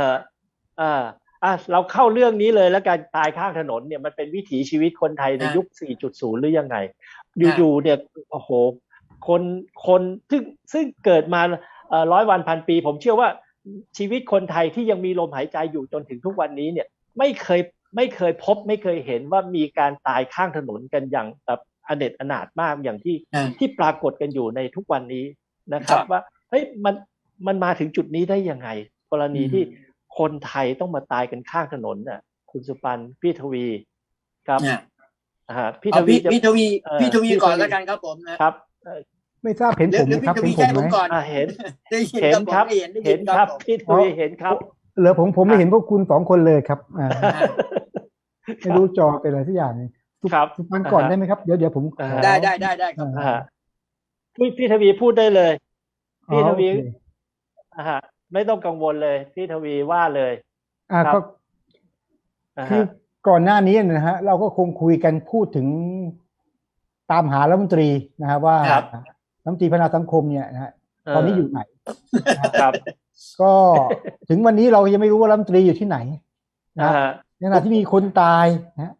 ฮะอ่าอะเราเข้าเรื่องนี้เลยแล้วการตายข้างถนนเนี่ยมันเป็นวิถีชีวิตคนไทยในอะยุค 4.0 หรือยังไงอะอยู่ๆเนี่ยโอ้โหคนคนซึ่งซึ่งเกิดมาร้อยวันพันปี ผมเชื่อว่าชีวิตคนไทยที่ยังมีลมหายใจอยู่จนถึงทุกวันนี้เนี่ยไม่เคยไม่เคยพบไม่เคยเห็นว่ามีการตายข้างถนนกันอย่างแบบอเนจอนาถมากอย่างที่อ่าที่ปรากฏกันอยู่ในทุกวันนี้นะครัครับบว่าเฮ้ยมันมันมาถึงจุดนี้ได้ยังไง กรณีอืมที่ คนไทยต้องมาตายกันข้างถนนน่ะ คุณสุปันพี่ทวีครับเนี่ยอ่าพี่ทเอาวีพี่จะพี่ทวีเอ่อพี่ทวีพี่ก่อนทวีแล้วกันครับผมนะครับเอ่อไม่ทราบเห็นหรือผมหรือไหมพี่ครับทเห็วีนผมไหมแค่ผมก่อนอ่าเห็นได้ยินเห็นครับผมครับได้เห็นได้ยิเห็นนคครัรับบผมพี่ทวีเห็นครับเหลือผมผมไม่เห็นพวกคุณสองคนเลยครับอ่าอ่าไม่รู้จอเป็นอะไรสักอย่างหนึ่งสุครับสุพรรณก่อนอ่าฮะได้ไหมครับเดี๋ยวเดี๋ยวผมขออ่าได้ได้ได้ได้ครับอ่าพี่พี่ทวีพูดได้เลยอ๋อพี่ทวีโอเคอ่าฮะ ไม่ต้องกังวลเลยพี่ทวีว่าเลย อ่าครับก็อ่าคือฮะก่อนหน้านี้นะฮะ เราก็คงคุยกันพูดถึงตามหารัฐมนตรีนะฮะว่าครับรัฐมนตรีพัฒนาสังคมเนี่ยนะฮะตอนนี้อยู่ไหนครับ ก็ถึงวันนี้เรายังไม่รู้ว่ารัฐมนตรีอยู่ที่ไหนนะอ่าฮะฮะในขณะที่มีคนตายนะฮะ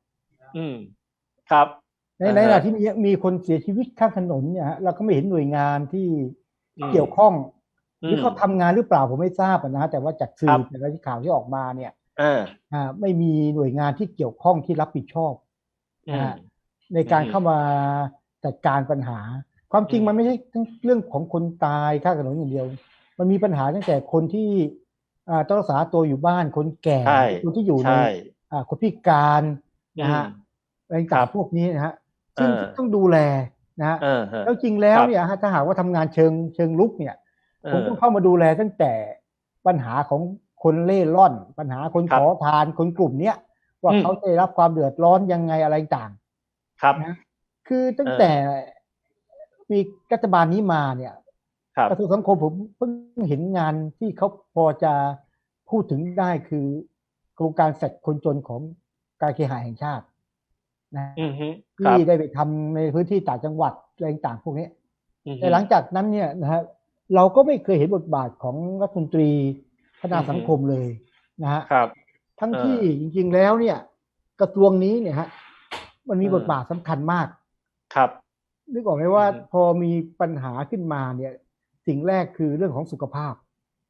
อืมครับในอ่าฮะในขณะที่มีมีคนเสียชีวิตข้างถนนเนี่ยฮะเราก็ไม่เห็นหน่วยงานที่อืมเกี่ยวข้อง หอืรือมเขาทำงานหรือเปล่าผมไม่ทราบอะนะฮะแต่ว่าจากสื่ครัอบจากที่ข่าวที่ออกมาเนี่ยเอออ่าไม่มีหน่วยงานที่เกี่ยวข้องที่รับผิดชอบอืนะมฮะในการอืมเข้ามาจัดการปัญหา ความจริงอืมมันไม่ใช่ทั้งเรื่องของคนตายข้างถนนอย่างเดียว มันมีปัญหาตั้งแต่คนที่อ่าต้องรักษาตัวอยู่บ้านคนแก่ใช่คนที่อยู่ในใช่อ่าคนพิการนะฮะอืมอะไรครัต่างบๆพวกนี้นะฮะซึ่งเออต้องดูแลนะฮะเออฮะแล้วจริงแล้วครับเนี่ยฮะถ้าหากว่าทำงานเชิงเชิงลุกเนี่ยเอ ผมอต้องเข้ามาดูแลตั้งแต่ปัญหาของคนเล่ร่อน ปัญหาคนครัขบอทานคนกลุ่มเนี้ยว่าอืมเขาจะได้รับความเดือดร้อนยังไงอะไรต่าง ครับนะคือตั้งเออแต่มีรัฐบาลนี้มาเนี่ยครับกระทรวงสังคมผมเพิ่งเห็นงานที่เขาพอจะพูดถึงได้คือโครงการเสร็จคนจนของการเคหะแห่งชาตินะอืมฮึครัที่บได้ไปทำในพื้นที่ต่างจังหวัดอะไรต่างๆพวกนี้อืมฮึแต่หลังจากนั้นเนี่ยนะฮะ เราก็ไม่เคยเห็นบทบาทของรัฐมนตรีพัฒนาอือฮึสังคมเลยนะฮะครับทั้งเออที่จริง ๆแล้วเนี่ย กระทรวงนี้เนี่ยฮะมันมีเออบทบาทสำคัญมากครับนึกออกไหมว่าอือฮึพอมีปัญหาขึ้นมาเนี่ย สิ่งแรกคือเรื่องของสุขภาพ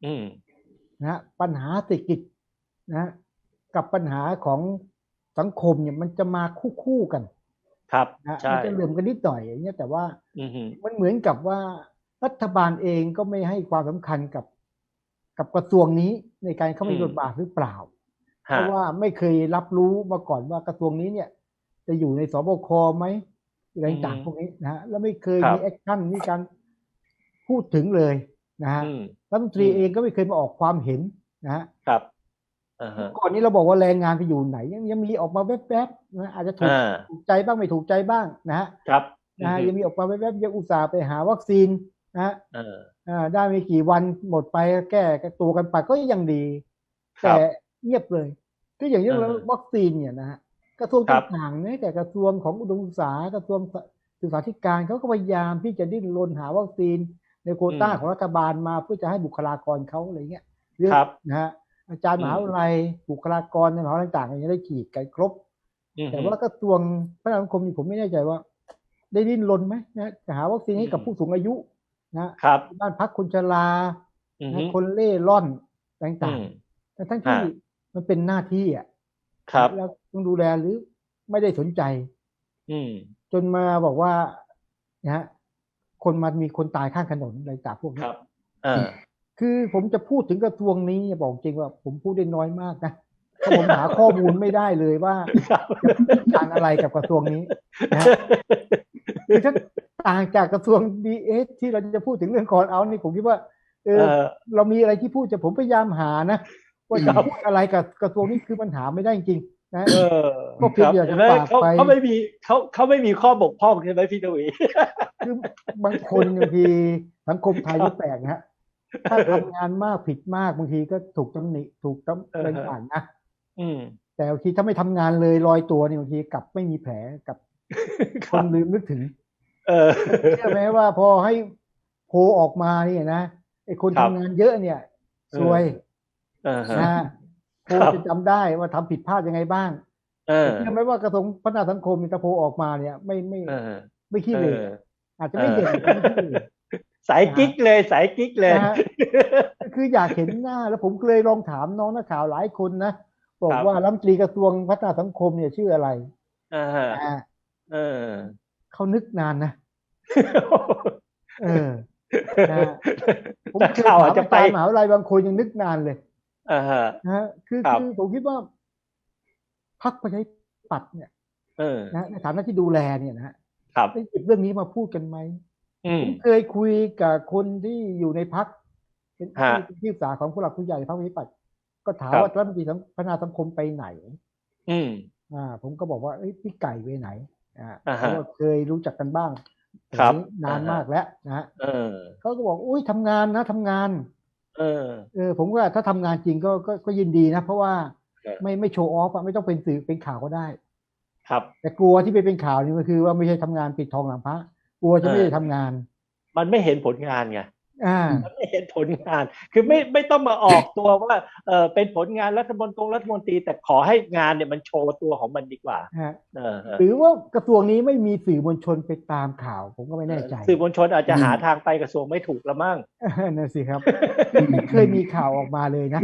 อืมนะฮะปัญหาเศรษฐกิจนะฮะกับปัญหาของสังคมเนี่ยมันจะมาคู่คู่ๆกัน ครับนะฮะใช่มันจะเหลื่อมกันนิดหน่อยอย่างเงี้ยแต่ว่าอืมฮึมันเหมือนกับว่า รัฐบาลเองก็ไม่ให้ความสำคัญกับ กับกระทรวงนี้ในการเข้ามามีบทบาทหรือเปล่า เพฮะราะว่าไม่เคยรับรู้มาก่อนว่ากระทรวงนี้เนี่ย จะอยู่ในสบคไหมอะไรต่างๆพวกนี้นะฮะแล้วไม่เคยมีแอคชั่นมีการพูดถึงเลยนะฮะอืมรัฐมนตรีอืมเองก็ไม่เคยมาออกความเห็นนะฮะครับอ่าฮะก่อนนี้เราบอกว่าแรงงานไปอยู่ไหน ยังยังมีออกมาแวบๆนะอาจจะถูกอ่าถูกใจบ้างไม่ถูกใจบ้างนะฮะครับนะฮะอืยังมีออกมาแวบๆยังอุตส่าห์ไปหาวัคซีน นะฮะเอออ่าได้ไม่กี่วันหมดไปแก้ตัวกันไปก็ยังดีครับแต่เงียบเลยก็อย่างเรื่องอ่าฮะวัคซีนเนี่ยนะฮะกระทรวงครับต่างๆเนี่ยแต่กระทรวงของอุดมศึกษากระทรวงศึกษาธิการเขาก็พยายามที่จะดิ้นรนหาวัคซีนในโควต้าของรัฐบาลมาเพื่อจะให้บุคลากรเขาอะไรเงี้ยเรื่องครับนะฮะอาจารย์อืมมหาวิทยาลัยบุคลากรในมหาวิทยาลัยต่างๆยังได้ฉีดกันครบอืมแต่ว่ากระทรวงพัฒนาสังคมนี่ผมไม่แน่ใจว่า ได้ดิ้นรนไหมนะจะหาวัคซีนให้กับผู้สูงอายุ นะครับบ้านพักคนชราอืมนะฮึคนเล่ร่อนต่าอืงมๆแต่ทั้งที่ฮะมันเป็นหน้าที่อะครับแล้วต้องดูแลหรือไม่ได้สนใจ อืมจนมาบอกว่านะฮะคนมันมีคนตายข้างถนนอะไรต่างพวกคนี้รับอ่าคือผมจะพูดถึงกระทรวงนี้เนี่ยบอกจริงว่า ผมพูดได้น้อยมากนะเพราะผมหาข้อมูลไม่ได้เลยว่าครับการอะไรกับกระทรวงนี้นะฮะคือถ้า ต่างจากกระทรวงดีเอสที่เราจะพูดถึงเรื่องคอนเอานี่ผมคิดว่าเอเอออเรามีอะไรที่พูดจะผมพยายามหานะว่าจะครับพูดอะไรกับกระทรวงนี้คือปัญหาไม่ได้จริงๆนะเออก็เพียงอยากจะเห็นไหมฝากเขาไปเขาไม่มีเขาเขาไม่มีข้อบกพร่องใช่ไหมพี่ทวีคือบางคนบางทีสังคมไทยก็แปลกนะฮะถ้าทำงานมากผิดมากบางทีก็ถูกตำหนิถูกตำเอออะไรต่างๆนะอืมแต่บางทีถ้าไม่ทำงานเลยลอยตัวนี่บางทีกลับไม่มีแผลกับคครับนลืมนึกถึง เออเชื่อไหมว่าพอให้โพลออกมาเนี่ยนะไอ้คนครับทำงานเยอะเนี่ยซวยเเออฮะนะฮะโพลครับจะจำได้ว่าทำผิดพลาดยังไงบ้างเออเชื่อไหมว่ากระทรวงพัฒนาสังคมเนี่ยถ้าโพลออกมาเนี่ย ไม่ไม่เออไม่ขี้เอเหร่ออาจจะไม่เด่นเออแต่ไม่ขี้เหร่สายกิ๊กเลยสายกิ๊กเลยนะฮะคืออยากเห็นหน้าแล้วผมเคยลองถามน้องนักข่าวหลายคนนะบอกครับว่ารัฐมนตรีกระทรวงพัฒนาสังคมเนี่ยชื่ออะไรอ่าฮะอ่า เออเขานึกนานนะเออนะฮะผมนักเคยข่าวถาอาจมจะอาไปจารย์มหาวิทยาลัยบางคนยังนึกนานเลยอ่าฮะนะฮะคือครับคือผมคิดว่าพรรคประชาธิปัตย์เนี่ยเออนะในฐานะที่ดูแลเนี่ยนะฮะครับได้หยิบเรื่องนี้มาพูดกันไหมอืมผมเคยคุยกับคนที่อยู่ในพักเป็นฮะที่ที่ปรึกษาของผู้หลักผู้ใหญ่พรรคประชาธิปัตย์ก็ถามครับว่ารัฐมนตรีพัฒนาสังคมไปไหน อืมอ่า ผมก็บอกว่าเอ้ยพี่ไก่ไปไหน อ่าอ่าเพฮะราะว่าเคยรู้จักกันบ้างครับแต่นี้นานอ่าฮะมากแล้วนะฮะเออเขาก็บอกอุ้ยทำงานนะทำงาน เออ เออ ผมว่าถ้าทำงานจริงก็ก็ก็ยินดีนะ เพราะว่าเออไม่ไม่โชว์ออฟอะไม่ต้องเป็นสื่อเป็นข่าวก็ได้ ครับ แต่กลัวที่ไปเป็นข่าวนี่ก็คือว่าไม่ใช่ทำงานปิดทองหลังพระกลัวจะไม่ได้ทำงาน มันไม่เห็นผลงานไงอ่ามัน ไม่เห็นผลงาน คือไม่ไม่ต้องมาออกตัวว่าเออเป็นผลงานรัฐมนตรีรัฐมนตรี แต่ขอให้งานเนี่ยมันโชว์ตัวของมันดีกว่าฮะเออเออหรือว่ากระทรวงนี้ไม่มีสื่อมวลชนไปตามข่าว ผมก็ไม่แน่ใจ สื่อมวลชนอาจจะหาทางไปกระทรวงไม่ถูกละมั่งนั่นสิครับไม่เคยมีข่าวออกมาเลยนะ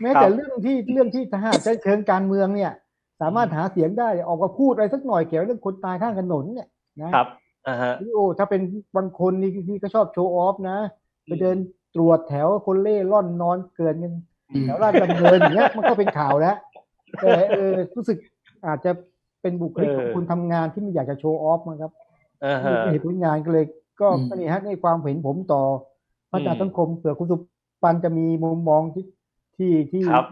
แม้ครับแต่เรื่องที่เรื่องที่ทหารเชิงการเมืองเนี่ย สามารถหาเสียงได้ออกมาพูดอะไรสักหน่อยเกี่ยวกับเรื่องคนตายข้างถนนเนี่ยนะครับอ่าฮะ โอ้ถ้าเป็นบางคนนี่ที่ก็ชอบโชว์ออฟนะไปเดินตรวจแถวคนเล่ร่อนนอนเกินกันแถวลาดดำเนินอย่างเงี้ยมันก็เป็นข่าวแล้วแต่เออรู้สึกอาจจะเป็นบุคลิกของคนทำงานที่ไม่อยากจะโชว์ออฟมั้งครับอ่าฮะไม่เห็นผลงานก็เลยก็อืมก็นี่ฮะในความเห็นผมต่อพัฒนาอืมสังคมเผื่อคุณสุปันจะมีมุมมองที่ที่ที่ครับ